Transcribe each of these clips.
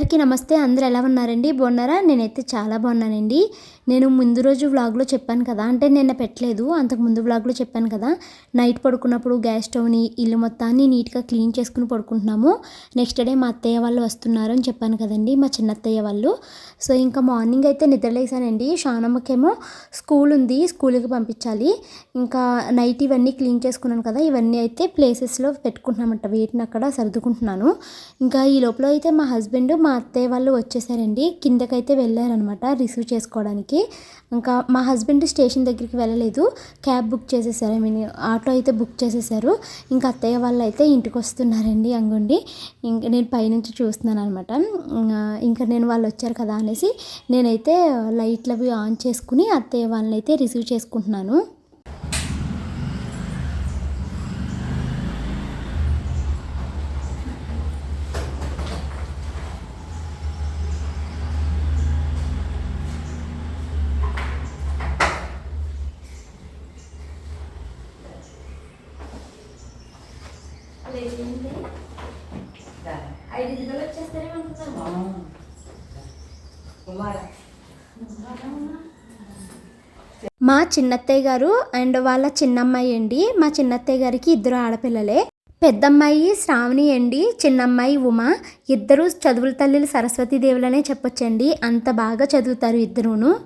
అందరికీ నమస్తే. అందరు ఎలా ఉన్నారండి? బాగున్నారా? నేనైతే చాలా బాగున్నానండి. నేను ముందు రోజు వ్లాగ్లో చెప్పాను కదా అంటే నిన్న పెట్టలేదు అంతకు ముందు వ్లాగ్లో చెప్పాను కదా నైట్ పడుకున్నప్పుడు గ్యాస్ స్టవ్ని ఇల్లు మొత్తాన్ని నీట్గా క్లీన్ చేసుకుని పడుకుంటున్నాము. నెక్స్ట్ డే మా అత్తయ్య వాళ్ళు వస్తున్నారు అని చెప్పాను కదండి మా చిన్న అత్తయ్య వాళ్ళు. సో ఇంకా మార్నింగ్ అయితే నిద్రలేసానండి షానమ్మకేమో స్కూల్ ఉంది స్కూల్కి పంపించాలి. ఇంకా నైట్ ఇవన్నీ క్లీన్ చేసుకున్నాను కదా ఇవన్నీ అయితే ప్లేసెస్లో పెట్టుకుంటున్నామంట వీటిని అక్కడ సర్దుకుంటున్నాను. ఇంకా ఈ లోపల అయితే మా హస్బెండ్ మా అత్తయ్య వాళ్ళు వచ్చేసారండి కిందకైతే వెళ్ళారనమాట రిసీవ్ చేసుకోవడానికి. ఇంకా మా హస్బెండ్ స్టేషన్ దగ్గరికి వెళ్ళలేదు. క్యాబ్ బుక్ చేసేసారు. ఐ మీన్ ఆటో అయితే బుక్ చేసేసారు. ఇంకా అత్తయ్య వాళ్ళు అయితే ఇంటికి వస్తున్నారండి అంగుండి. ఇంకా నేను పైనుంచి చూస్తున్నాను అనమాట ఇంకా నేను వాళ్ళు వచ్చారు కదా అనేసి నేనైతే లైట్లు అవి ఆన్ చేసుకుని అత్తయ్య వాళ్ళని అయితే రిసీవ్ చేసుకుంటున్నాను. మా చిన్నత్తయ్య గారు అండ్ వాళ్ళ చిన్నమ్మాయి అండి. మా చిన్నత్తయ్య గారికి ఇద్దరు ఆడపిల్లలే. పెద్దమ్మాయి శ్రావణి అండి చిన్నమ్మాయి ఉమ. ఇద్దరు చదువుల తల్లిలు సరస్వతి దేవులనే చెప్పొచ్చండి. అంత బాగా చదువుతారు ఇద్దరును.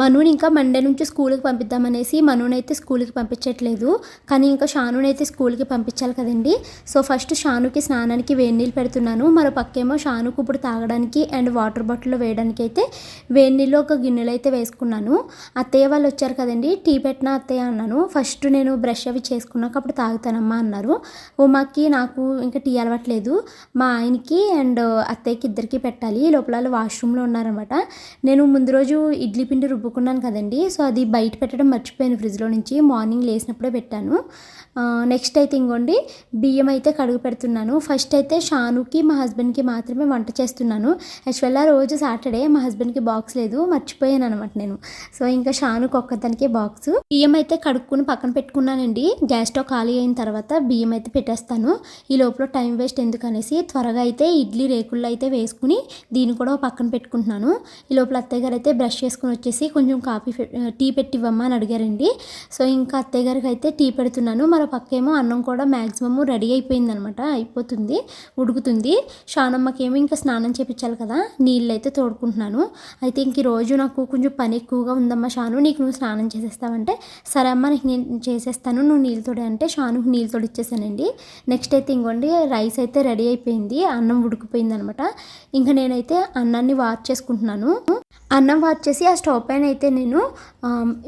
మనుని ఇంకా మండే నుంచి స్కూల్కి పంపిద్దామనేసి మనుని అయితే స్కూల్కి పంపించట్లేదు. కానీ ఇంకా షానుని అయితే స్కూల్కి పంపించాలి కదండి. సో ఫస్ట్ షానుకి స్నానానికి వేడి నీళ్ళు పెడుతున్నాను. మరో పక్కేమో షానుకు ఇప్పుడు తాగడానికి అండ్ వాటర్ బాటిల్లో వేయడానికి అయితే వేడి నీళ్ళు ఒక గిన్నెలు అయితే వేసుకున్నాను. అత్తయ్య వాళ్ళు వచ్చారు కదండి. టీ పెట్టిన అత్తయ్య అన్నాను. ఫస్ట్ నేను బ్రష్ అవి చేసుకున్నాక అప్పుడు తాగుతానమ్మా అన్నారు. ఉమాకి నాకు ఇంకా టీ అలవట్లేదు. మా ఆయనకి అండ్ అత్తయ్యకి ఇద్దరికి పెట్టాలి. లోపల వాష్రూమ్లో ఉన్నారనమాట నేను ముందు రోజు ఇడ్లీ పిండి రుబ్బు రుబ్బుకున్నాను కదండి. సో అది బయట పెట్టడం మర్చిపోయాను. ఫ్రిడ్జ్లో నుంచి మార్నింగ్ లేసినప్పుడే పెట్టాను. నెక్స్ట్ అయితే ఇంకోండి బియ్యం అయితే కడుగు పెడుతున్నాను. ఫస్ట్ అయితే షానుకి మా హస్బెండ్కి మాత్రమే వంట చేస్తున్నాను. యాక్చువల్గా రోజు సాటర్డే మా హస్బెండ్కి బాక్స్ లేదు మర్చిపోయాను అనమాట నేను. సో ఇంకా షానుకి ఒక్కదానికే బాక్స్ బియ్యం అయితే కడుక్కుని పక్కన పెట్టుకున్నానండి. గ్యాస్ స్టవ్ ఖాళీ అయిన తర్వాత బియ్యం అయితే పెట్టేస్తాను. ఈ లోపల టైం వేస్ట్ ఎందుకనేసి త్వరగా అయితే ఇడ్లీ రేకుల్లో అయితే వేసుకుని దీన్ని కూడా పక్కన పెట్టుకుంటున్నాను. ఈ లోపల అత్తయ్య గారు అయితే బ్రష్ చేసుకుని వచ్చేసి కొంచెం కాఫీ టీ పెట్టివ్వమ్మా అని అడిగారండి. సో ఇంకా అత్తయ్య గారికి అయితే టీ పెడుతున్నాను. మరి పక్కేమో అన్నం కూడా మ్యాక్సిమమ్ రెడీ అయిపోయింది అనమాట అయిపోతుంది ఉడుకుతుంది. షానమ్మకేమో ఇంకా స్నానం చేపించాలి కదా నీళ్ళు అయితే తోడుకుంటున్నాను. అయితే ఇంక రోజు నాకు కొంచెం పని ఎక్కువగా ఉందమ్మా షాను నీకు నువ్వు స్నానం చేసేస్తావంటే? సరే అమ్మ నీకు నేను చేసేస్తాను నువ్వు నీళ్ళు తోడే అంటే షానుకు నీళ్ళు తోడిచ్చేసానండి నెక్స్ట్ అయితే ఇంకోండి రైస్ అయితే రెడీ అయిపోయింది అన్నం ఉడికిపోయింది అనమాట ఇంకా నేనైతే అన్నాన్ని వాచ్ చేసుకుంటున్నాను. అన్నం వాచ్ చేసి ఆ స్టవ్ పైన అయితే నేను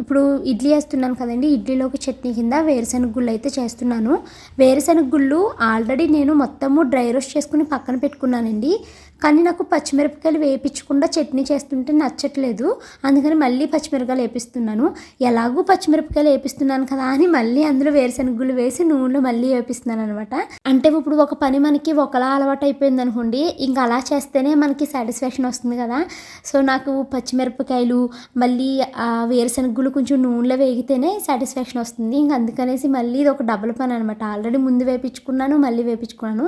ఇప్పుడు ఇడ్లీ వేస్తున్నాను కదండి ఇడ్లీలోకి చట్నీ కింద వేరుశనగ గుళ్ళు అయితే చేస్తున్నాను వేరుశనగ గుళ్ళు ఆల్రెడీ నేను మొత్తము డ్రై రోస్ట్ చేసుకుని పక్కన పెట్టుకున్నానండి. కానీ నాకు పచ్చిమిరపకాయలు వేపించకుండా చట్నీ చేస్తుంటే నచ్చట్లేదు. అందుకని మళ్ళీ పచ్చిమిరపకాయలు వేపిస్తున్నాను. ఎలాగూ పచ్చిమిరపకాయలు వేపిస్తున్నాను కదా అని మళ్ళీ అందులో వేరుశనగులు వేసి నూనెలో మళ్ళీ వేపిస్తున్నాను అనమాట అంటే ఇప్పుడు ఒక పని మనకి ఒకలా అలవాటు అయిపోయింది అనుకోండి ఇంకా అలా చేస్తేనే మనకి సాటిస్ఫాక్షన్ వస్తుంది కదా. సో నాకు పచ్చిమిరపకాయలు మళ్ళీ ఆ వేరుశనగులు కొంచెం నూనెలో వేగితేనే సాటిస్ఫాక్షన్ వస్తుంది. ఇంక అందుకనేసి మళ్ళీ ఇది ఒక డబుల్ పని అనమాట ఆల్రెడీ ముందు వేపించుకున్నాను మళ్ళీ వేపించుకున్నాను.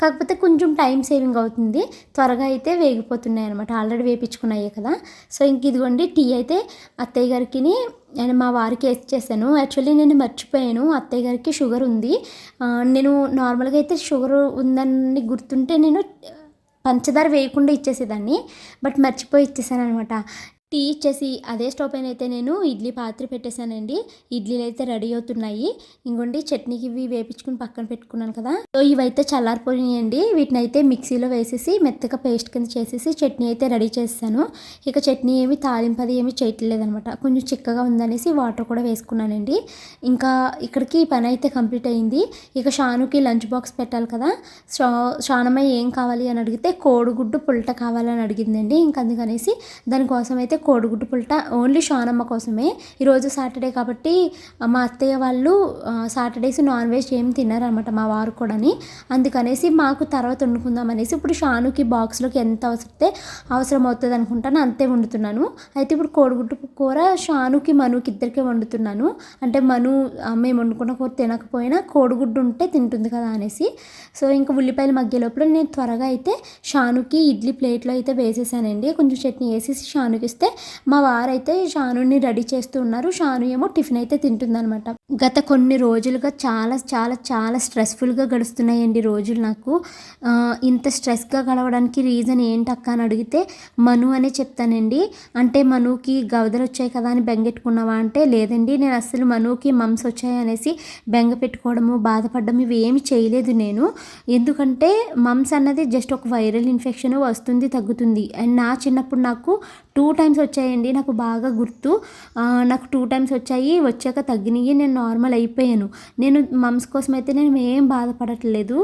కాకపోతే కొంచెం టైం సేవింగ్ అవుతుంది. త్వరగా అయితే వేగిపోతున్నాయి అనమాట ఆల్రెడీ వేపించుకున్నాయి కదా. సో ఇంక ఇదిగోండి టీ అయితే అత్తయ్య గారికి నేను మా వారికి వేసి చేశాను. యాక్చువల్లీ నేను మర్చిపోయాను. అత్తయ్య గారికి షుగర్ ఉంది. నేను నార్మల్గా అయితే షుగర్ ఉందని గుర్తుంటే నేను పంచదార వేయకుండా ఇచ్చేసేదాన్ని. బట్ మర్చిపోయి ఇచ్చేసాను అనమాట టీ ఇచ్చేసి అదే స్టవ్ పైన అయితే నేను ఇడ్లీ పాత్ర పెట్టేశానండి. ఇడ్లీలు అయితే రెడీ అవుతున్నాయి. ఇంకోండి చట్నీకి ఇవి వేపించుకుని పక్కన పెట్టుకున్నాను కదా. సో ఇవైతే చల్లారిపోయినాయండి. వీటిని అయితే మిక్సీలో వేసేసి మెత్తగా పేస్ట్ కింద చేసేసి చట్నీ అయితే రెడీ చేస్తాను. ఇక చట్నీ ఏమి తాలింపది ఏమి చేయట్లేదనమాట. కొంచెం చిక్కగా ఉందనేసి వాటర్ కూడా వేసుకున్నానండి. ఇంకా ఇక్కడికి పని అయితే కంప్లీట్ అయింది. ఇక షానుకి లంచ్ బాక్స్ పెట్టాలి కదా. షా షానమ్మ ఏం కావాలి అని అడిగితే కోడిగుడ్డు పుల్ట కావాలని అడిగిందండి. ఇంకా అందుకనేసి దానికోసం అయితే కోడిగుడ్డు పుల్ట ఓన్లీ షానమ్మ కోసమే. ఈరోజు సాటర్డే కాబట్టి మా అత్తయ్య వాళ్ళు సాటర్డేస్ నాన్ వెజ్ ఏం తిన్నారనమాట మా వారు కూడాని. అందుకనేసి మాకు తర్వాత వండుకుందాం అనేసి ఇప్పుడు షానుకి బాక్స్లోకి ఎంత అవసరతే అవసరం అవుతుంది అనుకుంటాను అంతే వండుతున్నాను. అయితే ఇప్పుడు కోడిగుడ్డు కూర షానుకి మనుకి ఇద్దరికే వండుతున్నాను. అంటే మను మేము వండుకున్న కూర తినకపోయినా కోడిగుడ్డు ఉంటే తింటుంది కదా అనేసి. సో ఇంకా ఉల్లిపాయలు మగ్గే లోపల నేను త్వరగా అయితే షానుకి ఇడ్లీ ప్లేట్లో అయితే వేసేసానండి. కొంచెం చట్నీ వేసేసి షానుకి ఇస్తే మా వారైతే షానుని రెడీ చేస్తూ ఉన్నారు. షాను ఏమో టిఫిన్ అయితే తింటుందనమాట గత కొన్ని రోజులుగా చాలా చాలా చాలా స్ట్రెస్ఫుల్గా గడుస్తున్నాయండి రోజులు నాకు. ఇంత స్ట్రెస్గా గడవడానికి రీజన్ ఏంటక్క అని అడిగితే మను అనే చెప్తానండి. అంటే మనుకి గవదలు వచ్చాయి కదా అని బెంగెట్టుకున్నావా అంటే లేదండి నేను అస్సలు మనుకి మమ్స్ వచ్చాయి అనేసి బెంగ పెట్టుకోవడము బాధపడడం ఇవి ఏమి చేయలేదు నేను. ఎందుకంటే మమ్స్ అన్నది జస్ట్ ఒక వైరల్ ఇన్ఫెక్షన్ వస్తుంది తగ్గుతుంది. అండ్ నా చిన్నప్పుడు నాకు టూ టైమ్స్ వచ్చాయండి నాకు బాగా గుర్తు. నాకు టూ టైమ్స్ వచ్చాయి వచ్చాక తగ్గినాయి నేను నార్మల్ అయిపోయాను. నేను మమ్స్ కోసం అయితే నేను ఏం బాధపడట్లేదు.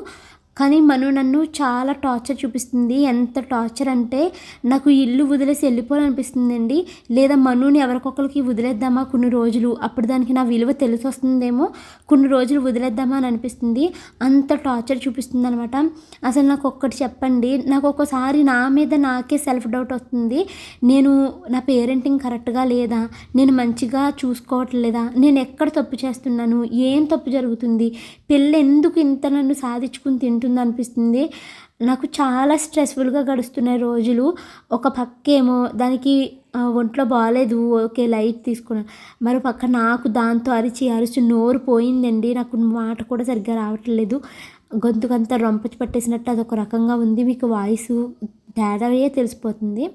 కానీ మను నన్ను చాలా టార్చర్ చూపిస్తుంది. ఎంత టార్చర్ అంటే నాకు ఇల్లు వదిలేసి వెళ్ళిపోవాలనిపిస్తుందండి. లేదా మనుని ఎవరికొకరికి వదిలేద్దామా కొన్ని రోజులు. అప్పుడు దానికి నా విలువ తెలిసి వస్తుందేమో. కొన్ని రోజులు వదిలేద్దామా అని అనిపిస్తుంది. అంత టార్చర్ చూపిస్తుంది అనమాట అసలు నాకు ఒక్కటి చెప్పండి. నాకు ఒక్కోసారి నా మీద నాకే సెల్ఫ్ డౌట్ వస్తుంది. నేను నా పేరెంటింగ్ కరెక్ట్గా లేదా? నేను మంచిగా చూసుకోవట్లేదా? నేను ఎక్కడ తప్పు చేస్తున్నాను? ఏం తప్పు జరుగుతుంది? పిల్ల ఎందుకు ఇంత నన్ను సాధించుకుని తింటుంది అనిపిస్తుంది. నాకు చాలా స్ట్రెస్ఫుల్గా గడుస్తున్నాయి రోజులు. ఒక పక్కేమో దానికి ఒంట్లో బాగాలేదు ఓకే లైట్ తీసుకున్నాను మరో పక్క నాకు దాంతో అరిచి అరిచి నోరు పోయిందండి. నాకు మాట కూడా సరిగ్గా రావట్లేదు. గొంతుకంతా రొంపచి పట్టేసినట్టు అదొక రకంగా ఉంది. మీకు వాయిస్ తేడాయే తెలిసిపోతుంది.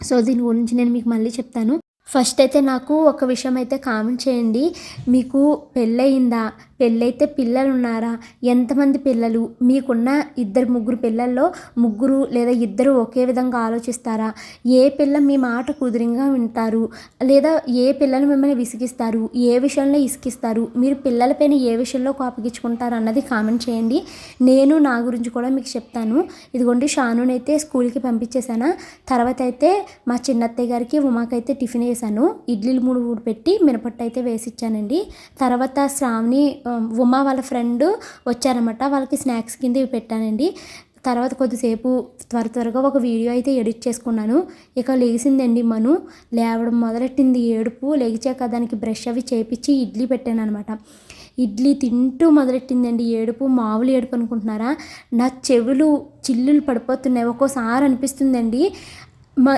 సో దీని గురించి నేను మీకు మళ్ళీ చెప్తాను. ఫస్ట్ అయితే నాకు ఒక విషయం అయితే కామెంట్ చేయండి. మీకు పెళ్ళయిందా? పెళ్ళైతే పిల్లలు ఉన్నారా ఎంతమంది పిల్లలు? మీకున్న ఇద్దరు ముగ్గురు పిల్లల్లో ముగ్గురు లేదా ఇద్దరు ఒకే విధంగా ఆలోచిస్తారా? ఏ పిల్ల మీ మాట కుదిరింగా వింటారు? లేదా ఏ పిల్లలు మిమ్మల్ని విసిగిస్తారు? ఏ విషయంలో ఇసిగిస్తారు? మీరు పిల్లలపైన ఏ విషయంలో కోపగించుకుంటారు అన్నది కామెంట్ చేయండి. నేను నా గురించి కూడా మీకు చెప్తాను. ఇదిగోండి షానునైతే స్కూల్కి పంపించేశానా? తర్వాత అయితే మా చిన్నత్తయ్య గారికి ఉమాకైతే టిఫిన్ చేశాను. ఇడ్లీలు మూడు మూడు పెట్టి మినపట్టు అయితే వేసిచ్చానండి. తర్వాత శ్రావణి ఉమా వాళ్ళ ఫ్రెండ్ వచ్చారన్నమాట. వాళ్ళకి స్నాక్స్ కింద ఇవి పెట్టానండి. తర్వాత కొద్దిసేపు త్వర త్వరగా ఒక వీడియో అయితే ఎడిట్ చేసుకున్నాను. ఇక లేచిందండి మను. లేవడం మొదలెట్టింది. ఏడుపు లేచాక దానికి బ్రష్ అవి చేపించి ఇడ్లీ పెట్టాను అనమాట ఇడ్లీ తింటూ మొదలెట్టిందండి. ఏడుపు మామూలు ఏడుపు అనుకుంటున్నారా? నా చెవులు చిల్లులు పడిపోతున్నాయి. ఒక్కోసారి అనిపిస్తుందండి.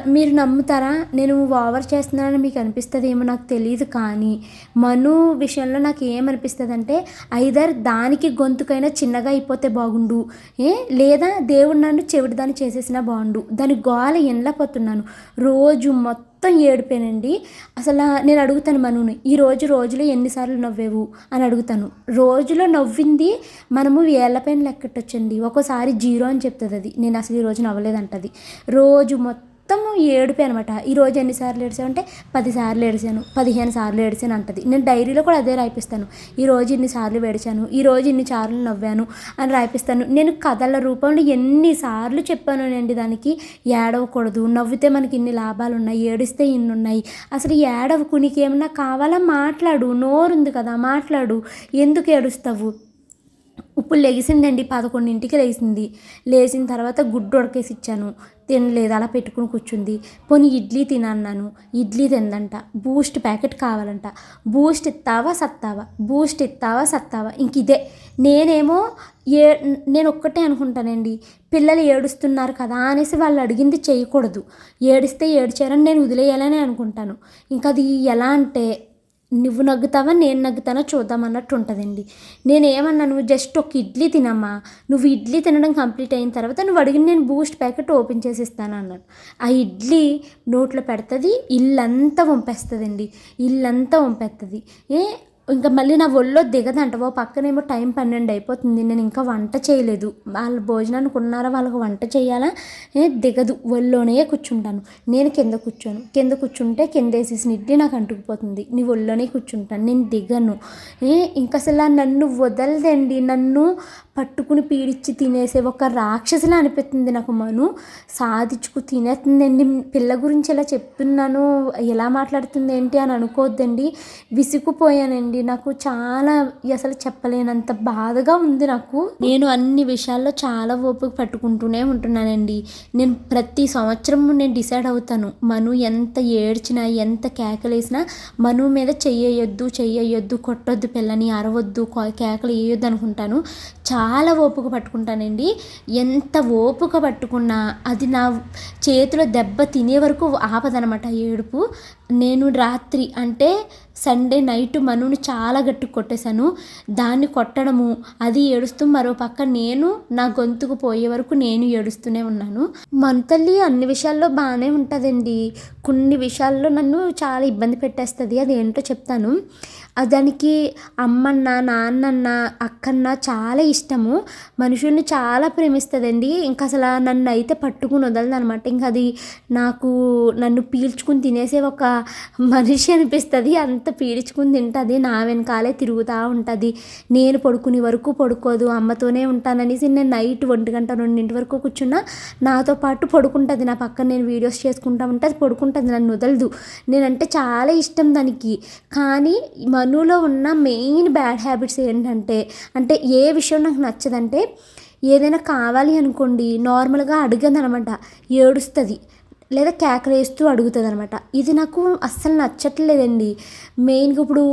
మీరు నమ్ముతారా? నేను ఓవర్ చేస్తున్నానని మీకు అనిపిస్తుంది ఏమో నాకు తెలియదు కానీ మను విషయంలో నాకు ఏమనిపిస్తుంది అంటే ఐదర్ దానికి గొంతుకైనా చిన్నగా అయిపోతే బాగుండు. ఏ లేదా దేవుడు నన్ను చెవిటిదాన్ని చేసేసినా బాగుండు. దాని గోల ఎండ్లపోతున్నాను రోజు మొత్తం ఏడిపోయానండి. అసలు నేను అడుగుతాను మనుని ఈ రోజు రోజులో ఎన్నిసార్లు నవ్వేవు అని అడుగుతాను. రోజులో నవ్వింది మనము వేళ్ళపైన లెక్కట్టొచ్చండి. ఒక్కోసారి జీరో అని చెప్తుంది అది నేను అసలు ఈ రోజు నవ్వలేదంటది. రోజు మొత్తం మొత్తము ఏడుపే అనమాట. ఈ రోజు ఎన్నిసార్లు ఏడిచావంటే అంటే ఏడిచాను పదిహేను సార్లు ఏడిచాను అంటది. నేను డైరీలో కూడా అదే రాయిపిస్తాను. ఈ రోజు ఏడిచాను ఈరోజు ఇన్ని సార్లు నవ్వాను అని రాయిపిస్తాను. నేను కథల రూపంలో ఎన్నిసార్లు చెప్పాను అండి దానికి? ఏడవకూడదు. నవ్వితే మనకి ఇన్ని లాభాలు ఉన్నాయి ఏడిస్తే ఇన్ని ఉన్నాయి అసలు ఏడవకు నీకు ఏమన్నా కావాలా? మాట్లాడు. నోరు ఉంది కదా మాట్లాడు. ఎందుకు ఏడుస్తావు? ఇప్పుడు లెగిసిందండి పదకొండింటికి లేచింది లేచిన తర్వాత గుడ్డు ఉడకేసి ఇచ్చాను. తినలేదు అలా పెట్టుకుని కూర్చుంది. పోనీ ఇడ్లీ తినన్నాను. ఇడ్లీ తిందంట. బూస్ట్ ప్యాకెట్ కావాలంట. బూస్ట్ ఇస్తావా సత్తావా? బూస్ట్ ఇస్తావా సత్తావా? ఇంక ఇదే. నేనేమో ఏ నేను ఒక్కటే అనుకుంటానండి. పిల్లలు ఏడుస్తున్నారు కదా అనేసి వాళ్ళు అడిగింది చేయకూడదు. ఏడిస్తే ఏడ్చారని నేను వదిలేయాలని అనుకుంటాను. ఇంకా అది ఎలా అంటే నువ్వు నగ్గుతావా నేను నగ్గుతానో చూద్దాం అన్నట్టు ఉంటుందండి. నేను ఏమన్నాను జస్ట్ ఒక ఇడ్లీ తినమ్మా నువ్వు ఇడ్లీ తినడం కంప్లీట్ అయిన తర్వాత నువ్వు అడిగిన నేను బూస్ట్ ప్యాకెట్ ఓపెన్ చేసి ఇస్తాను అన్నాను ఆ ఇడ్లీ నోట్లో పెడుతుంది ఇల్లంతా వంపేస్తుందండి ఇల్లంతా వంపేస్తుంది ఏ ఇంకా మళ్ళీ నా ఒళ్ళో దిగదంట. ఓ పక్కనేమో టైం పన్నెండు అయిపోతుంది. నేను ఇంకా వంట చేయలేదు. వాళ్ళు భోజనానికి ఉన్నారా? వాళ్ళకి వంట చేయాలా? దిగదు. ఒళ్ళోనే కూర్చుంటాను. నేను కింద కూర్చోను. కింద కూర్చుంటే కింద వేసేసి నిడ్డి నాకు అంటుకుపోతుంది. నీ ఒళ్ళోనే కూర్చుంటాను. నేను దిగను. ఏ ఇంకా అసలు నన్ను వదలదండి. నన్ను పట్టుకుని పీడిచ్చి తినేసే ఒక రాక్షసులా అనిపిస్తుంది నాకు మను. సాధించుకు తినేస్తుందండి. పిల్ల గురించి ఇలా చెప్తున్నాను ఎలా మాట్లాడుతుంది ఏంటి అని అనుకోవద్దండి విసిగిపోయానండి. నాకు చాలా అసలు చెప్పలేనంత బాధగా ఉంది నాకు. నేను అన్ని విషయాల్లో చాలా ఓపిక పట్టుకుంటూనే ఉంటున్నానండి. నేను ప్రతి సంవత్సరం నేను డిసైడ్ అవుతాను. మను ఎంత ఏడ్చినా ఎంత కేకలేసినా మను మీద చెయ్యొద్దు చెయ్యొద్దు కొట్టొద్దు పిల్లని అరవద్దు కేకలు వేయొద్దు అనుకుంటాను. చాలా ఓపిక పట్టుకుంటానండి. ఎంత ఓపిక పట్టుకున్నా అది నా చేతిలో దెబ్బ తినే వరకు ఆపదనమాట ఏడుపు. నేను రాత్రి అంటే సండే నైట్ మనుని చాలా గట్టి కొట్టేశాను. దాన్ని కొట్టడము అది ఏడుస్తూ మరో పక్క నేను నా గొంతుకు పోయే వరకు నేను ఏడుస్తూనే ఉన్నాను. మన తల్లి అన్ని విషయాల్లో బాగానే ఉంటుందండి. కొన్ని విషయాల్లో నన్ను చాలా ఇబ్బంది పెట్టేస్తుంది అది ఏంటో చెప్తాను. దానికి అమ్మన్న నాన్నన్న అక్కన్న చాలా ఇష్టము. మనుషుల్ని చాలా ప్రేమిస్తుందండి. ఇంకా అసలు నన్ను అయితే పట్టుకుని వదలదు అనమాట ఇంకా అది నాకు నన్ను పీల్చుకుని తినేసే ఒక మనిషి అనిపిస్తుంది. అంత పీల్చుకుని తింటుంది. నా వెనకాలే తిరుగుతూ ఉంటుంది. నేను పడుకునే వరకు పడుకోదు. అమ్మతోనే ఉంటాననేసి నేను నైట్ ఒంటి గంట రెండింటి వరకు కూర్చున్నా. నాతో పాటు పడుకుంటుంది. నా పక్కన నేను వీడియోస్ చేసుకుంటా ఉంటే అది పడుకుంటుంది. నన్ను వదలదు. నేనంటే చాలా ఇష్టం దానికి. కానీ మనులో ఉన్న మెయిన్ బ్యాడ్ హ్యాబిట్స్ ఏంటంటే అంటే ఏ విషయం నాకు నచ్చదంటే ఏదైనా కావాలి అనుకోండి నార్మల్గా అడగదు అనమాట ఏడుస్తుంది. లేదా కేకలేస్తూ అడుగుతుంది అనమాట ఇది నాకు అస్సలు నచ్చట్లేదండి. మెయిన్గా ఇప్పుడు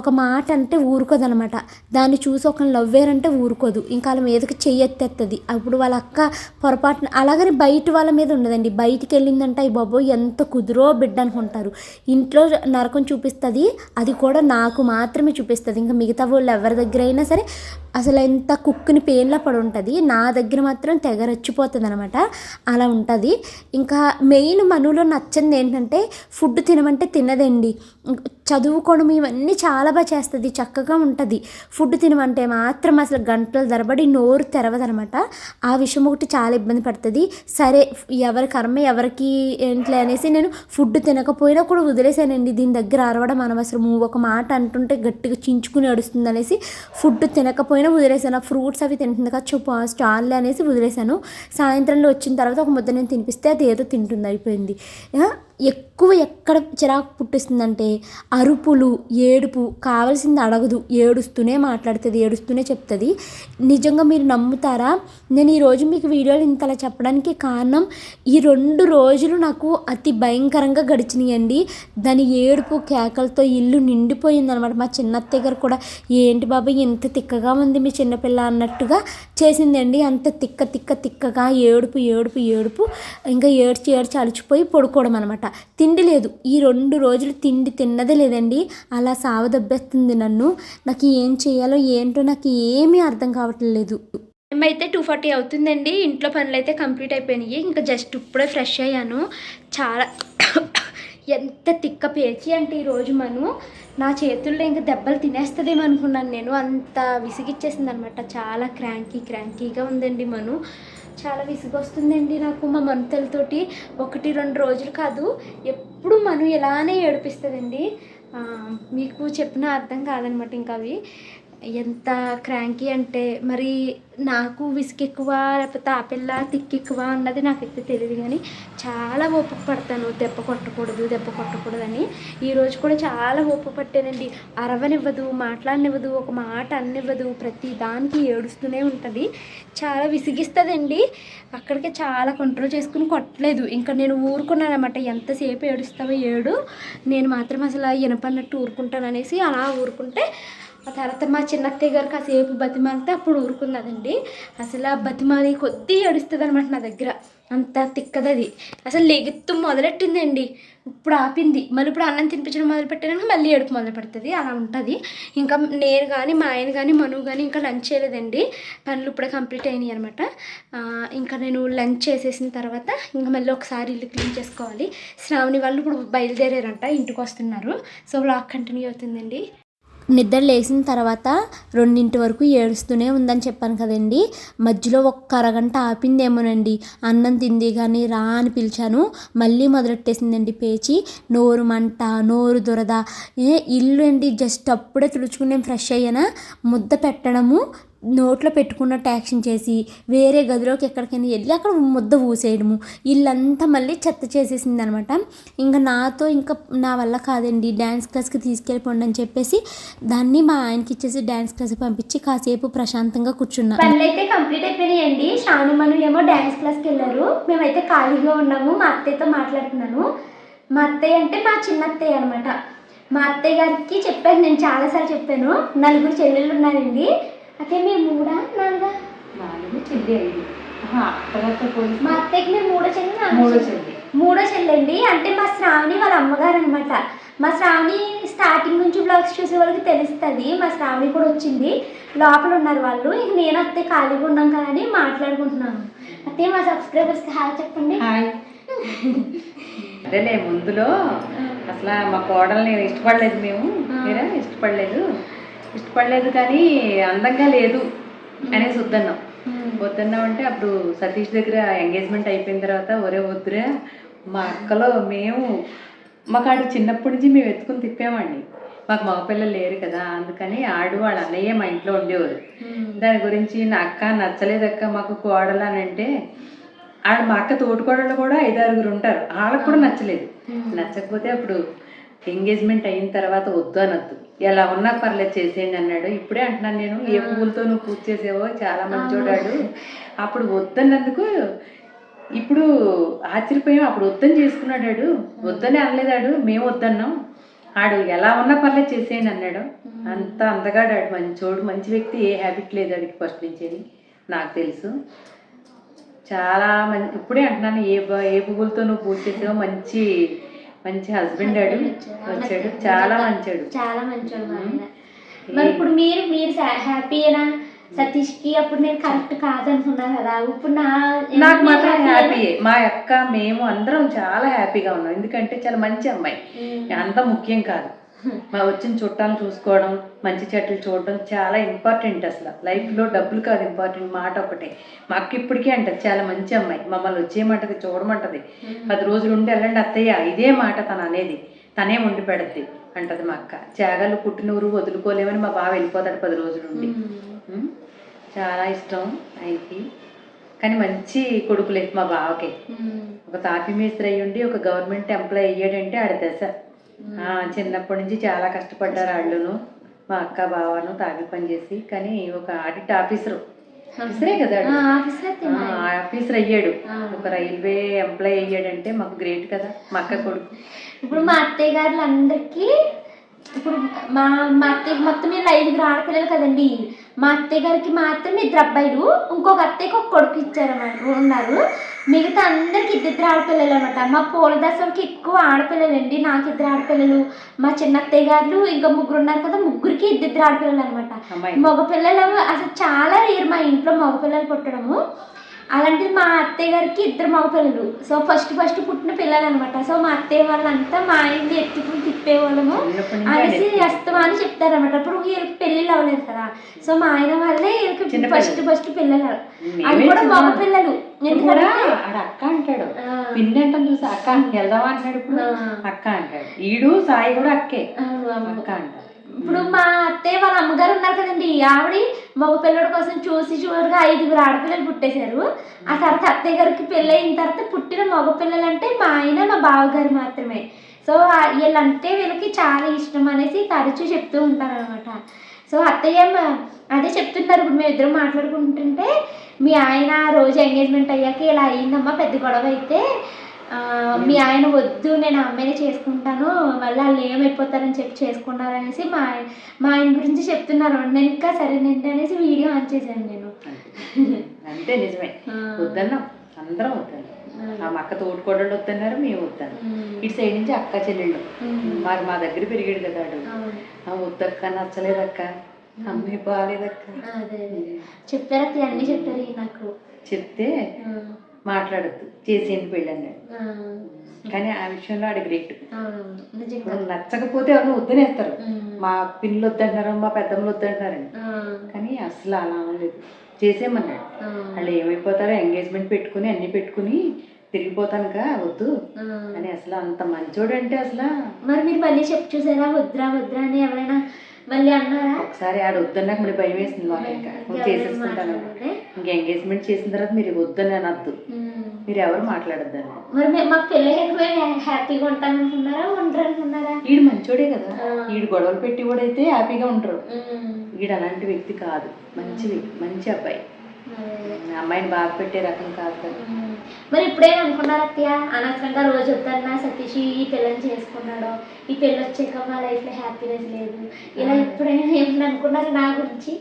ఒక మాట అంటే ఊరుకోదు అనమాట దాన్ని చూసి ఒక నవ్వారంటే ఊరుకోదు. ఇంకా వాళ్ళ మీదకి చెయ్యెత్తేస్తుంది అప్పుడు వాళ్ళ అక్క పొరపాటున అలాగని బయట వాళ్ళ మీద ఉండదండి. బయటికి వెళ్ళిందంటే అయ్యి బాబో ఎంత కుదురో బిడ్డ అనుకుంటారు. ఇంట్లో నరకం చూపిస్తుంది. అది కూడా నాకు మాత్రమే చూపిస్తుంది. ఇంకా మిగతా వాళ్ళు ఎవరి దగ్గర అయినా సరే అసలు ఎంత కుక్కుని పెయిన్లో పడి ఉంటుంది నా దగ్గర మాత్రం తెగ రచ్చిపోతుంది అనమాట అలా ఉంటుంది. ఇంకా మెయిన్ మనులో నచ్చింది ఏంటంటే ఫుడ్ తినమంటే తినదండి. చదువుకోవడం ఇవన్నీ చాలా బాగా చేస్తుంది చక్కగా ఉంటుంది. ఫుడ్ తినమంటే మాత్రం అసలు గంటల తరబడి నోరు తెరవదనమాట. ఆ విషయం ఒకటి చాలా ఇబ్బంది పడుతుంది. సరే ఎవరి కర్మ ఎవరికి ఏంట్లే అనేసి నేను ఫుడ్ తినకపోయినా కూడా వదిలేసానండి. దీని దగ్గర అరవడం అనవసరము ఒక మాట అంటుంటే గట్టిగా చించుకుని అడుస్తుంది అనేసి ఫుడ్ తినకపోయినా వదిలేసాను. ఆ ఫ్రూట్స్ అవి తింటుంది కదా చూపు స్టాల్లో అనేసి వదిలేసాను. సాయంత్రంలో వచ్చిన తర్వాత ఒక ముద్ద నేను తినిపిస్తే అది ఏదో తింటుంది అయిపోయింది. ఎక్కువ ఎక్కడ చిరాకు పుట్టిస్తుందంటే అరుపులు ఏడుపు కావాల్సింది అడగదు. ఏడుస్తూనే మాట్లాడుతుంది ఏడుస్తూనే చెప్తుంది. నిజంగా మీరు నమ్ముతారా? నేను ఈరోజు మీకు వీడియోలు ఇంతలా చెప్పడానికి కారణం ఈ రెండు రోజులు నాకు అతి భయంకరంగా గడిచినాయండి. దాని ఏడుపు కేకలతో ఇల్లు నిండిపోయిందనమాట మా చిన్నత్తయ్య గారు కూడా ఏంటి బాబా ఇంత తిక్కగా ఉంది మీ చిన్నపిల్ల అన్నట్టుగా చేసిందండి. అంత తిక్క తిక్క తిక్కగా ఏడుపు ఏడుపు ఏడుపు. ఇంకా ఏడ్చి ఏడ్చి అలిచిపోయి పడుకోవడం అనమాట తిండి లేదు. ఈ రెండు రోజులు తిండి తిన్నదే లేదండి. అలా సావదబ్బేస్తుంది నన్ను. నాకు ఏం చేయాలో ఏంటో నాకు ఏమీ అర్థం కావట్లేదు. అయితే టూ ఫార్టీ అవుతుందండి. ఇంట్లో పనులు అయితే కంప్లీట్ అయిపోయినాయి. ఇంకా జస్ట్ ఇప్పుడే ఫ్రెష్ అయ్యాను. చాలా ఎంత తిక్క పేచి అంటే ఈరోజు మను. నా చేతుల్లో ఇంకా దెబ్బలు తినేస్తుందేమో అనుకున్నాను నేను. అంత విసిగిచ్చేసింది అనమాట చాలా క్రాంకీ క్రాంకీగా ఉందండి మను. చాలా విసుగొస్తుందండి నాకు మా మనుతలతోటి ఒకటి రెండు రోజులు కాదు ఎప్పుడు మను ఇలానే ఏడిపిస్తుందండి. మీకు చెప్పిన అర్థం కాదనమాట ఇంకా అవి. ఎంత క్రాంకీ అంటే మరి నాకు విసుగు లేకపోతే ఆ పిల్ల తిక్కెక్కువ అన్నది నాకైతే తెలియదు కానీ చాలా ఓపిక పడతాను. దెబ్బ కొట్టకూడదు దెబ్బ కొట్టకూడదని. ఈరోజు కూడా చాలా ఓపిక పట్టానండి. అరవనివ్వదు మాట్లాడనివ్వదు ఒక మాట అన్నివ్వదు. ప్రతి దానికి ఏడుస్తూనే ఉంటుంది. చాలా విసిగిస్తుందండి. అక్కడికే చాలా కంట్రోల్ చేసుకుని కొట్టలేదు. ఇంకా నేను ఊరుకున్నాను అనమాట ఎంతసేపు ఏడుస్తావో ఏడు. నేను మాత్రం అసలు ఇనపన్నట్టు ఊరుకుంటాను అనేసి అలా ఊరుకుంటే ఆ తర్వాత మా చిన్నత్తయ్య గారు కాసేపు బతిమాలితే అప్పుడు ఊరుకున్నదండి. అసలు ఆ బతిమాలి కొద్దీ ఏడుస్తుంది అనమాట నా దగ్గర. అంత తిక్కదది. అది అసలు లెగుత్తు మొదలెట్టిందండి. ఇప్పుడు ఆపింది. మళ్ళీ ఇప్పుడు అన్నం తినిపించడం మొదలు పెట్టాక మళ్ళీ ఏడుపు మొదలు పెడుతుంది. అలా ఉంటుంది. ఇంకా నేను కానీ మా ఆయన కానీ మను కానీ ఇంకా లంచ్ చేయలేదండి. పనులు ఇప్పుడే కంప్లీట్ అయినాయి అనమాట ఇంకా నేను లంచ్ చేసేసిన తర్వాత ఇంకా మళ్ళీ ఒకసారి ఇల్లు క్లీన్ చేసుకోవాలి. శ్రావణి వాళ్ళు ఇప్పుడు బయలుదేరారంట. ఇంటికి వస్తున్నారు. సో బ్లాగ్ కంటిన్యూ అవుతుందండి. నిద్ర లేచిన తర్వాత రెండింటి వరకు ఏడుస్తూనే ఉందని చెప్పాను కదండి. మధ్యలో ఒక్క అరగంట ఆపిందేమోనండి. అన్నం తింది కానీ రా అని పిలిచాను. మళ్ళీ మొదలెట్టేసిందండి పేచి. నోరు మంట నోరు దురద. ఏ ఇల్లు అండి జస్ట్ అప్పుడే తుడుచుకుని నేను ఫ్రెష్ అయ్యానా? ముద్ద పెట్టడము నోట్లో పెట్టుకున్నట్టు యాక్షన్ చేసి వేరే గదిలోకి ఎక్కడికైనా వెళ్ళి అక్కడ ముద్ద ఊసేయడము వీళ్ళంతా మళ్ళీ చెత్త చేసేసింది అనమాట ఇంకా నాతో ఇంకా నా వల్ల కాదండి డ్యాన్స్ క్లాస్కి తీసుకెళ్ళిపోండి అని చెప్పేసి దాన్ని మా ఆయనకి ఇచ్చేసి డ్యాన్స్ క్లాస్కి పంపించి కాసేపు ప్రశాంతంగా కూర్చున్నాను పనులు అయితే కంప్లీట్ అయిపోయినాయండి. షాను మను ఏమో డ్యాన్స్ క్లాస్కి వెళ్ళారు. మేమైతే ఖాళీగా ఉన్నాము. మా అత్తయ్యతో మాట్లాడుతున్నాను. మా అత్తయ్య అంటే మా చిన్న అత్తయ్య అనమాట. మా అత్తయ్య గారికి చెప్పాను నేను చాలాసార్లు చెప్పాను. నలుగురు చెల్లెళ్ళు ఉన్నారండి. అయితే మేము మూడా? నాలుగా? నాలుగు చెల్లి ఐదు. అత్తగారితో మా అత్తయ్యకి మేము మూడో చెల్లి నాలుగో మూడో చెల్లి. చెల్లి. మూడో చెల్లండి అంటే మా శ్రావణి వాళ్ళ అమ్మగారు అనమాట మా శ్రావణి స్టార్టింగ్ నుంచి బ్లాగ్స్ చూసే వాళ్ళకి తెలుస్తుంది. మా శ్రావణి కూడా వచ్చింది. లోపల ఉన్నారు వాళ్ళు. ఇంక నేను అత్తే ఖాళీగా ఉన్నాం కదా అని మాట్లాడుకుంటున్నాను. అత్తే మా సబ్స్క్రైబర్స్కి హాయ్ చెప్పండి. హాయ్. అదేలే ముందులో అసలు మా కోడల్ని ఇష్టపడలేదు మేము. మీరా? ఇష్టపడలేదు. ఇష్టపడలేదు కానీ అందంగా లేదు అనేసి వద్దన్నాం. వద్దన్నాం అంటే అప్పుడు సతీష్ దగ్గర ఎంగేజ్మెంట్ అయిపోయిన తర్వాత ఒరే వద్దురా మా అక్కలో మేము మాకు ఆడు చిన్నప్పటి నుంచి మేము ఎత్తుకుని తిప్పామండి మాకు మగపిల్లలు లేరు కదా అందుకని ఆడు వాళ్ళ అన్నయ్య మా ఇంట్లో ఉండేవారు. దాని గురించి నా అక్క నచ్చలేదక్క మాకు కోడలు అని అంటే ఆడ మా అక్క తోటికోడళ్ళు కూడా ఐదారుగురు ఉంటారు. వాళ్ళకి కూడా నచ్చలేదు. నచ్చకపోతే అప్పుడు ఎంగేజ్మెంట్ అయిన తర్వాత వద్దు అనొద్దు. ఎలా ఉన్నా పర్లేదు చేసేయండి అన్నాడు. ఇప్పుడే అంటున్నాను నేను ఏ పువ్వులతో నువ్వు పూజ చేసేవో చాలా మంచోడాడు అప్పుడు వద్దన్నందుకు ఇప్పుడు ఆశ్చర్యపోయాం. అప్పుడు వద్దని చేసుకున్నాడు ఆడు. వద్దని అనలేదాడు మేము వద్దన్నాం. ఆడు ఎలా ఉన్నా పర్లేదు చేసేయండి అన్నాడు. అంత అందగాడు ఆడు. మంచోడు. మంచి వ్యక్తి. ఏ హ్యాబిట్ లేదు ఆడికి ఫస్ట్ నుంచి నాకు తెలుసు. చాలా మంచి ఇప్పుడే అంటున్నాను. ఏ ఏ పువ్వులతో నువ్వు పూజ చేసావో మంచి మంచి హస్బెండ్ ఆడు. వచ్చాడు. చాలా మంచాడు. చాలా మంచోడు మా ఆయన. మరి ఇప్పుడు మీరు మీరు హ్యాపీయేనా సతీష్కి అప్పుడు నేను కరెక్ట్ కాదనుకున్నా కదా. ఇప్పుడు నా నాకు మాత్రం నేను హ్యాపీయే మా అక్క మేము అందరం చాలా హ్యాపీగా ఉన్నాం. ఎందుకంటే చాలా మంచి అమ్మాయి. అంత ముఖ్యం కాదు. మా వచ్చిన చుట్టాలు చూసుకోవడం మంచి చెట్లు చూడడం చాలా ఇంపార్టెంట్ అసలు. లైఫ్లో డబ్బులు కాదు ఇంపార్టెంట్ మాట ఒకటే. మా అక్క ఇప్పటికీ అంటది చాలా మంచి అమ్మాయి. మమ్మల్ని వచ్చేయమంటది చూడమంటది. పది రోజులు ఉండి వెళ్ళండి అత్తయ్య. ఇదే మాట తను అనేది. తనే వండి పెడద్ది అంటది మా అక్క. త్యాగాలు పుట్టినూరు వదులుకోలేమని మా బావ వెళ్ళిపోతాడు పది రోజులు ఉండి. చాలా ఇష్టం ఆయనకి. కానీ మంచి కొడుకులే మా బావకి. ఒక తాపి మేస్త్రి అయ్యి ఉండి ఒక గవర్నమెంట్ ఎంప్లాయ్ అయ్యాడంటే ఆడ దశ. చిన్నప్పటి నుంచి చాలా కష్టపడ్డారు వాళ్ళును మా అక్క బావను తాపి పని చేసి కానీ ఒక ఆడిట్ ఆఫీసర్. ఆఫీసరే కదా ఆఫీసర్ అయ్యాడు. ఒక రైల్వే ఎంప్లాయ్ అయ్యాడంటే మాకు గ్రేట్ కదా మా అక్క కొడుకు. ఇప్పుడు మా అత్తయ్య గారులు అందరికీ ఇప్పుడు మా మా అత్తయ్య మొత్తం మీద ఐదుగురు ఆడపిల్లలు కదండి. మా అత్తయ్య గారికి మాత్రం ఇద్దరు అబ్బాయిలు ఇంకొక అత్తయ్యకి ఒక కొడుకు ఇచ్చారన్నమాట ఉన్నారు. మిగతా అందరికి ఇద్దరు ఆడపిల్లలు అనమాట మా పూల దశలకి ఎక్కువ ఆడపిల్లలండి నాకు ఇద్దరు ఆడపిల్లలు. మా చిన్న అత్తయ్య గారు ఇంకా ముగ్గురు ఉన్నారు కదా ముగ్గురికి ఇద్దరు ఆడపిల్లలు అనమాట మగపిల్లలు అసలు చాలా రేరు మా ఇంట్లో మగపిల్లలు పుట్టడము. అలాంటిది మా అత్తయ్య గారికి ఇద్దరు మగపిల్లలు సో ఫస్ట్ ఫస్ట్ పుట్టిన పిల్లలు అనమాట సో మా అత్తయ్య వాళ్ళంతా మా ఆయన్ని ఎత్తుకుని తిప్పేవాళ్ళము. అనేసి అని చెప్తారన్నమాట అప్పుడు వీళ్ళకి పెళ్ళిళ్ళు అవ్వలేదు కదా. సో మా ఆయన వాళ్ళే వీళ్ళకి ఫస్ట్ ఫస్ట్ పిల్లలు. అది కూడా మగ పిల్లలు. ఎందుకంటే అక్క అంటాడు. పిన్ని చూసి అక్క వెళ్దామా అంటాడు ఇప్పుడు. అక్క అంటాడు. ఈడు సాయి కూడా అక్కే. అక్క అంటాడు. ఇప్పుడు మా అత్తయ్య వాళ్ళ అమ్మగారు ఉన్నారు కదండి ఆవిడ మగ పిల్లడి కోసం చూసి చూడగా ఐదుగురు ఆడపిల్లలు పుట్టేశారు. ఆ తర్వాత అత్తయ్య గారికి పెళ్ళి అయిన తర్వాత పుట్టిన మగ పిల్లలు అంటే మా ఆయన మా బావగారు మాత్రమే. సో వీళ్ళంటే వీళ్ళకి చాలా ఇష్టం అనేసి తరచూ చెప్తూ ఉంటారు అనమాట సో అత్తయ్య అదే చెప్తున్నారు. ఇప్పుడు మేము ఇద్దరు మాట్లాడుకుంటుంటే మీ ఆయన రోజు ఎంగేజ్మెంట్ అయ్యాక ఇలా అయిందమ్మా పెద్ద గొడవ అయితే. మీ ఆయన వద్దు నేను అమ్మాయిని చేసుకుంటాను మళ్ళీ వాళ్ళు ఏమైపోతారని చెప్పి చేసుకున్నారనేసి మా ఆయన మా ఆయన గురించి చెప్తున్నారు. నేను ఇంకా సరేనండి అనేసి వీడియో ఆన్ చేశాను నేను. అంతే. నిజమే. వద్దన్నాం. అందరం వద్దన్నాం. ఆ. మా అక్క తోడుకోడళ్ళు వద్దన్నారు మేము వద్దన్నాం. ఇటు సైడ్ నుంచి అక్క చెల్లెళ్ళు. మరి మా దగ్గర పెరిగాడు కదా. ఆ వద్దక్క నచ్చలేదక్క. అమ్మాయి బాగాలేదక్క. చెప్పారు అన్నీ చెప్పారు నాకు. చెప్తే మాట్లాడద్దు. చేసేయండి పెళ్ళి అన్నాడు. కానీ ఆ విషయంలో ఆడ గ్రేట్ నచ్చకపోతే ఎవరైనా వద్దనేస్తారు. మా పిల్లలు వద్దంటున్నారు మా పెద్దమ్మలు వద్దంటున్నారండి ఆ, కానీ అసలు అలా అనలేదు. చేసేయమన్నాడు. ఆ, వాళ్ళు ఏమైపోతారో ఎంగేజ్మెంట్ పెట్టుకుని అన్ని పెట్టుకుని తిరిగిపోతానుక వద్దు. అని అసలు అంత మంచోడు అంటే అసలు మరి మీరు మళ్ళీ చెప్పు చూసారా? వద్దురా వద్దురా అని ఎవరైనా మళ్ళీ అన్నారా ఒకసారి ఆడ వద్దన్నాక మరి భయం వేసింది వాళ్ళు ఇంకా చేసేసుకుంటాను? ఇంకా ఎంగేజ్మెంట్ చేసిన తర్వాత మీరు వద్దని అనద్దు. మీరు ఎవరు మాట్లాడద్దని మరి మాకు పెళ్ళి హ్యాపీగా ఉంటాను అనుకున్నారా ఉండరు అనుకున్నారా ఈడు మంచోడే కదా. ఈడు గొడవలు పెట్టి కూడా అయితే హ్యాపీగా ఉంటారు. ఈడు అలాంటి వ్యక్తి కాదు మంచి మంచి అబ్బాయి. అమ్మాయిని బాగా పెట్టే రకం కాదు కదా. మరి ఇప్పుడేం అనుకున్నారు అత్తయ్య? అనవసరంగా రోజు వద్దన్నా సతీష్ ఈ పిల్లని చేసుకున్నాడు ఈ పెళ్ళి వచ్చాక మా లైఫ్లో హ్యాపీనెస్ లేదు. ఇలా ఎప్పుడైనా ఏమన్నా అనుకున్నారు నా గురించి?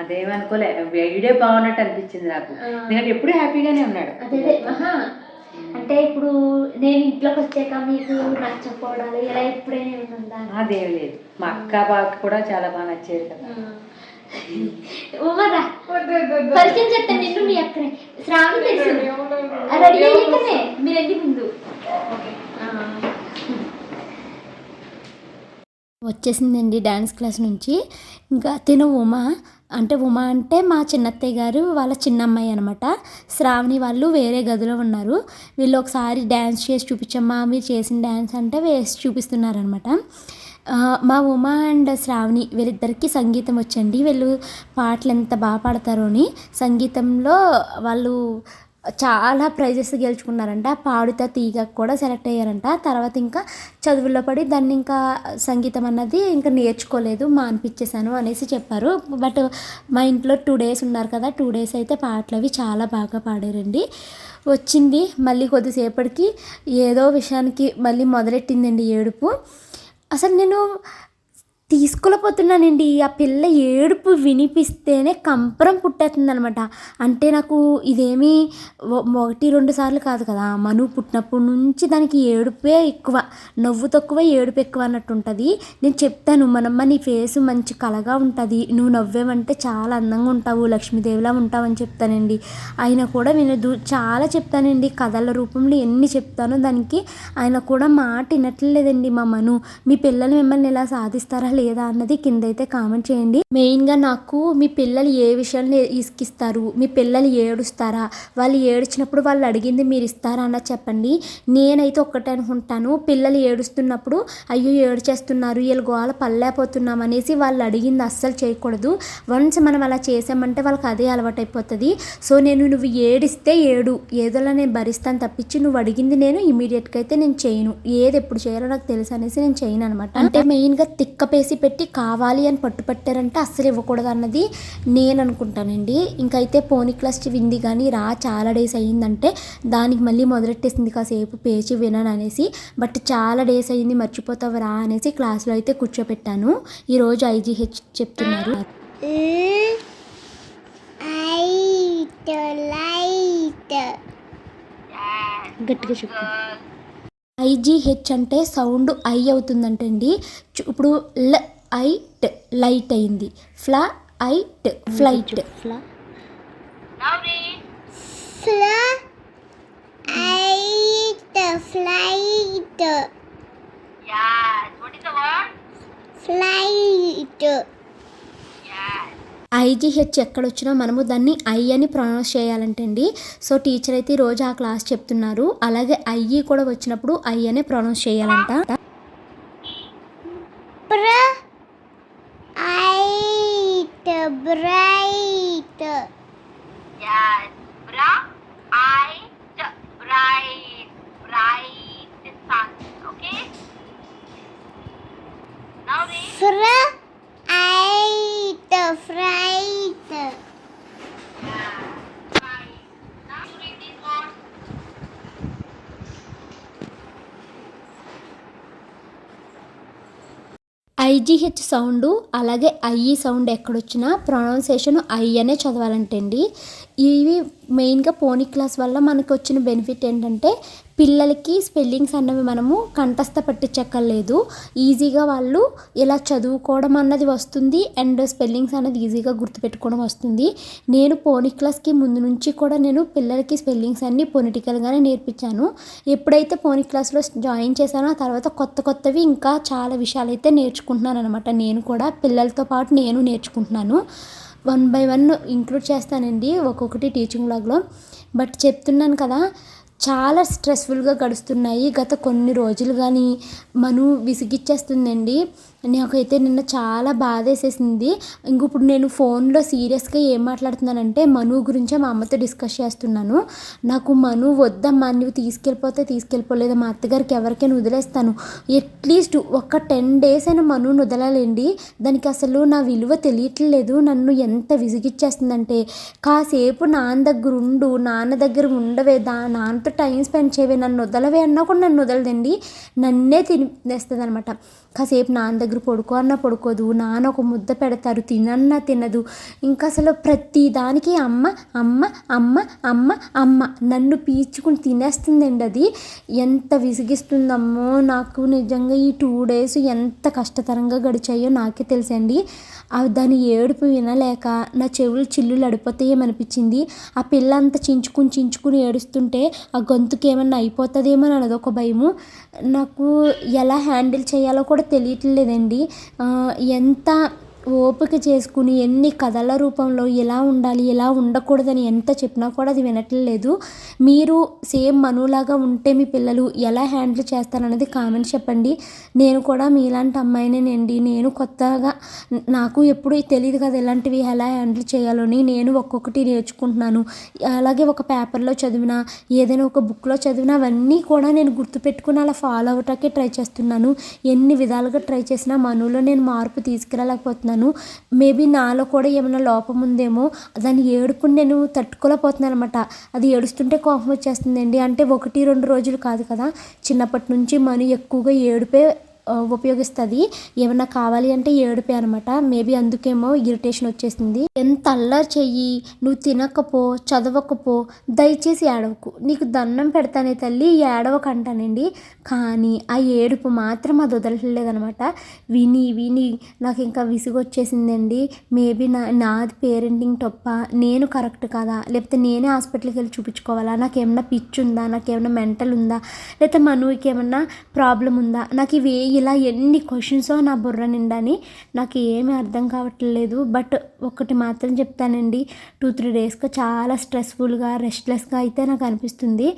అదేమనుకోలే. వీడే బాగున్నట్టు అనిపించింది నాకు. ఎందుకంటే ఎప్పుడు హ్యాపీగానే ఉన్నాడు. అదే అంటే ఇప్పుడు నేను ఇంట్లోకి వచ్చాక మీకు నచ్చకపోవడాలు ఇలా ఎప్పుడైనా ఉందా? అదేం లేదు. మా అక్క బాగా కూడా చాలా బాగా నచ్చేది కదా. పరిచయం చెప్తాను నిన్ను మీ అక్కనే. శ్రావణి తెలుసు. రెడీ అయ్యాకనే. మీరు వెళ్ళి ముందు. వచ్చేసిందండి డ్యాన్స్ క్లాస్ నుంచి. ఇంకా తిను ఉమా. అంటే ఉమా అంటే మా చిన్నత్తయ్య గారు వాళ్ళ చిన్నమ్మాయి అనమాట శ్రావణి వాళ్ళు వేరే గదిలో ఉన్నారు. వీళ్ళు ఒకసారి డ్యాన్స్ చేసి చూపించమ్మా మీరు చేసిన డ్యాన్స్ అంటే వేసి చూపిస్తున్నారనమాట మా ఉమా అండ్ శ్రావణి వీళ్ళిద్దరికీ సంగీతం వచ్చండి. వీళ్ళు పాటలు ఎంత బాగా పాడతారో అని సంగీతంలో వాళ్ళు చాలా ప్రైజెస్ గెలుచుకున్నారంట. పాడుతా తీగ కూడా సెలెక్ట్ అయ్యారంట. తర్వాత ఇంకా చదువుల్లో పడి దాన్ని ఇంకా సంగీతం అన్నది ఇంకా నేర్చుకోలేదు మా అనిపించేశాను అనేసి చెప్పారు. బట్ మా ఇంట్లో టూ డేస్ ఉన్నారు కదా టూ డేస్ అయితే పాటలు అవి చాలా బాగా పాడారండి. వచ్చింది మళ్ళీ కొద్దిసేపటికి ఏదో విషయానికి మళ్ళీ మొదలెట్టిందండి ఏడుపు. అసలు నేను తీసుకులపోతున్నానండి ఆ పిల్ల ఏడుపు వినిపిస్తేనే కంపరం పుట్టేస్తుందనమాట అంటే నాకు ఇదేమీ ఒకటి రెండు సార్లు కాదు కదా మను పుట్టినప్పటి నుంచి దానికి ఏడుపే ఎక్కువ నవ్వు తక్కువ ఏడుపు ఎక్కువ అన్నట్టు ఉంటుంది నేను చెప్తాను మనమ్మ నీ ఫేస్ మంచి కలగా ఉంటుంది. నువ్వు నవ్వేమంటే చాలా అందంగా ఉంటావు లక్ష్మీదేవిలా ఉంటావని చెప్తానండి. ఆయన కూడా వినదు చాలా చెప్తానండి. కథల రూపంలో ఎన్ని చెప్తానో దానికి ఆయన కూడా మాట వినట్లేదండి మా మను. మీ పిల్లలు మిమ్మల్ని ఇలా సాధిస్తారా లేదా అన్నది కింద అయితే కామెంట్ చేయండి. మెయిన్గా నాకు మీ పిల్లలు ఏ విషయాన్ని ఇసుకిస్తారు మీ పిల్లలు ఏడుస్తారా? వాళ్ళు ఏడ్చినప్పుడు వాళ్ళు అడిగింది మీరు ఇస్తారా అన్నది చెప్పండి. నేనైతే ఒక్కటే అనుకుంటాను. పిల్లలు ఏడుస్తున్నప్పుడు అయ్యో ఏడ్చేస్తున్నారు. వీళ్ళు గోల పల్లేకపోతున్నాం అనేసి వాళ్ళు అడిగింది అస్సలు చేయకూడదు. వన్స్ మనం అలా చేసామంటే వాళ్ళకి అదే అలవాటు అయిపోతుంది సో నేను నువ్వు ఏడిస్తే ఏడు. ఏదోలా నేను భరిస్తాను తప్పించి నువ్వు అడిగింది నేను ఇమీడియట్గా అయితే నేను చేయను. ఏది ఎప్పుడు చేయాలో నాకు తెలుసు అనేసి నేను చేయను అనమాట అంటే మెయిన్గా తిక్కపేసి పెట్టి కావాలి అని పట్టుపట్టారంటే అస్సలు ఇవ్వకూడదు అన్నది నేను అనుకుంటానండి ఇంకైతే పోనీ క్లాస్ వింది కానీ రా చాలా డేస్ అయ్యిందంటే దానికి మళ్ళీ మొదలెట్టేసింది కాసేపు పేచి వినను అనేసి బట్ చాలా డేస్ అయ్యింది మర్చిపోతావు రా అనేసి క్లాస్లో అయితే కూర్చోపెట్టాను ఈరోజు ఐజీహెచ్ చెప్తున్నారు. గట్టిగా చెప్పు ఐజీహెచ్ అంటే సౌండ్ ఐ అవుతుందంటండి. ఇప్పుడు ల ఐట్ లైట్ అయింది. ఫ్లా ఐట్ ఫ్లైట్. ఫ్లా Fla, light, ఐజీహెచ్ ఎక్కడొచ్చినా మనము దాన్ని ఐ అని ప్రొనౌన్స్ చేయాలంటండి. సో టీచర్ అయితే ఈరోజు ఆ క్లాస్ చెప్తున్నారు. అలాగే ఐఈ కూడా వచ్చినప్పుడు ఐ అనే ప్రొనౌన్స్ చేయాలంట. ఐజీహెచ్ సౌండ్ అలాగే ఐఈ సౌండ్ ఎక్కడొచ్చినా ప్రొనౌన్సేషన్ ఐ అనే చదవాలంటండి. ఇవి మెయిన్గా పోనీ క్లాస్ వల్ల మనకు వచ్చిన బెనిఫిట్ ఏంటంటే పిల్లలకి స్పెల్లింగ్స్ అన్నవి మనము కంఠస్థ పట్టించక్కర్లేదు. ఈజీగా వాళ్ళు ఇలా చదువుకోవడం అన్నది వస్తుంది అండ్ స్పెల్లింగ్స్ అనేది ఈజీగా గుర్తుపెట్టుకోవడం వస్తుంది. నేను పోనీ క్లాస్కి ముందు నుంచి కూడా నేను పిల్లలకి స్పెల్లింగ్స్ అన్నీ పొలిటికల్గానే నేర్పించాను. ఎప్పుడైతే పోనీ క్లాస్లో జాయిన్ చేశానో ఆ తర్వాత కొత్త కొత్తవి ఇంకా చాలా విషయాలు అయితే నేర్చుకుంటున్నాను అనమాట నేను కూడా పిల్లలతో పాటు నేను నేర్చుకుంటున్నాను. వన్ బై వన్ ఇంక్లూడ్ చేస్తానండి ఒక్కొక్కటి టీచింగ్ బ్లాగ్లో బట్ చెప్తున్నాను కదా చాలా స్ట్రెస్ఫుల్గా గడుస్తున్నాయి. గత కొన్ని రోజులు కానీ మను విసిగిచ్చేస్తుందండి. నాకైతే నిన్న చాలా బాధ వేసేసింది ఇంక ఇప్పుడు నేను ఫోన్లో సీరియస్గా ఏం మాట్లాడుతున్నానంటే మను గురించే మా అమ్మతో డిస్కస్ చేస్తున్నాను. నాకు మను వద్దమ్మా నువ్వు తీసుకెళ్ళిపోతే తీసుకెళ్ళిపోలేదు. మా అత్తగారికి ఎవరికైనా వదిలేస్తాను. అట్లీస్ట్ ఒక టెన్ డేస్ అయినా మను వదలాలండి. దానికి అసలు నా విలువ తెలియట్లేదు. నన్ను ఎంత విసిగిచ్చేస్తుందంటే కాసేపు నాన్న దగ్గర ఉండు నాన్న దగ్గర ఉండవే దా నాన్నతో టైం స్పెండ్ చేయవే నన్ను వదలవే అన్నా కూడా నన్ను వదలదండి. నన్నే తినేస్తుంది అనమాట కాసేపు నాన్న దగ్గర పడుకో అన్న పడుకోదు నాన్న ఒక ముద్ద పెడతారు తినన్న తినదు. ఇంకా అసలు ప్రతి దానికి అమ్మ అమ్మ అమ్మ అమ్మ అమ్మ నన్ను పీల్చుకుని తినేస్తుందండి అది. ఎంత విసిగిస్తుందమ్మో నాకు నిజంగా ఈ టూ డేస్ ఎంత కష్టతరంగా గడిచాయో నాకే తెలుసండి. దాని ఏడుపు వినలేక నా చెవులు చిల్లులు అడిపోతాయేమనిపించింది ఆ పిల్ల అంత చించుకుని చించుకుని ఏడుస్తుంటే ఆ గొంతుకేమన్నా అయిపోతుందేమో అని అదొక భయము. నాకు ఎలా హ్యాండిల్ చేయాలో కూడా తెలియట్లేదండి. ఎంత ఓపిక చేసుకుని ఎన్ని కథల రూపంలో ఎలా ఉండాలి ఎలా ఉండకూడదని ఎంత చెప్పినా కూడా అది వినట్లేదు. మీరు సేమ్ మనులాగా ఉంటే మీ పిల్లలు ఎలా హ్యాండిల్ చేస్తారనేది కామెంట్ చెప్పండి. నేను కూడా మీలాంటి అమ్మాయినేనండి. నేను కొత్తగా నాకు ఎప్పుడు తెలియదు కదా ఇలాంటివి ఎలా హ్యాండిల్ చేయాలని. నేను ఒక్కొక్కటి నేర్చుకుంటున్నాను. అలాగే ఒక పేపర్లో చదివిన ఏదైనా ఒక బుక్లో చదివిన అవన్నీ కూడా నేను గుర్తుపెట్టుకుని అలా ఫాలో అవటాకే ట్రై చేస్తున్నాను. ఎన్ని విధాలుగా ట్రై చేసినా మనులో నేను మార్పు తీసుకురాలేకపోతున్నాను. మేబీ నాలో కూడా ఏమైనా లోపం ఉందేమో దాని ఏడుపుని నేను తట్టుకోలేకపోతున్నాను అనమాట అది ఏడుస్తుంటే కోపం వచ్చేస్తుందండి. అంటే ఒకటి రెండు రోజులు కాదు కదా. చిన్నప్పటి నుంచి మను ఎక్కువగా ఏడుపే ఉపయోగిస్తుంది. ఏమన్నా కావాలి అంటే ఏడుపే అనమాట మేబీ అందుకేమో ఇరిటేషన్ వచ్చేసింది. ఎంత అల్లరి చెయ్యి నువ్వు తినకపో చదవకపో దయచేసి ఏడవకు. నీకు దండం పెడతానే తల్లి ఏడవకంటానండి. కానీ ఆ ఏడుపు మాత్రం అది వదలట్లేదనమాట విని విని నాకు ఇంకా విసుగు వచ్చేసిందండి మేబీ నా నాది పేరెంటింగ్ తప్ప నేను కరెక్ట్ కాదా? లేకపోతే నేనే హాస్పిటల్కి వెళ్ళి చూపించుకోవాలా? నాకు ఏమన్నా పిచ్చి ఉందా నాకేమైనా మెంటల్ ఉందా? లేకపోతే మనుకి ఏమన్నా ప్రాబ్లం ఉందా? నాకు ఇవి ఇలా ఎన్ని క్వశ్చన్సో నా బుర్ర నిండాని నాకు ఏమీ అర్థం కావట్లేదు. బట్ ఒకటి మాత్రం చెప్తానండి. టూ త్రీ డేస్గా చాలా స్ట్రెస్ఫుల్గా రెస్ట్లెస్గా అయితే నాకు అనిపిస్తుంది.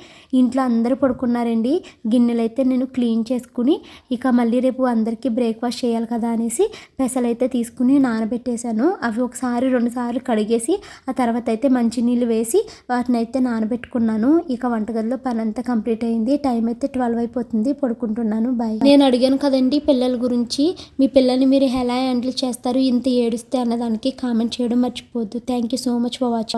ఇంట్లో అందరూ పడుకున్నారండి. గిన్నెలు అయితే నేను క్లీన్ చేసుకుని ఇక మళ్ళీ రేపు అందరికీ బ్రేక్ఫాస్ట్ చేయాలి కదా అనేసి పెసలు అయితే తీసుకుని నానబెట్టేశాను. అవి ఒకసారి రెండుసార్లు కడిగేసి ఆ తర్వాత అయితే మంచినీళ్ళు వేసి వాటిని అయితే నానబెట్టుకున్నాను. ఇక వంటగదిలో పని అంతా కంప్లీట్ అయింది. టైం అయితే ట్వెల్వ్ అయిపోతుంది. పడుకుంటున్నాను. బాయ్ నేను అడిగాను కదండి పిల్లల గురించి. మీ పిల్లల్ని మీరు ఎలా హ్యాండిల్ చేస్తారు ఇంత ఏడుస్తే అన్నదానికి కామెంట్ చేయడం మర్చిపోద్దు thank you so much for watch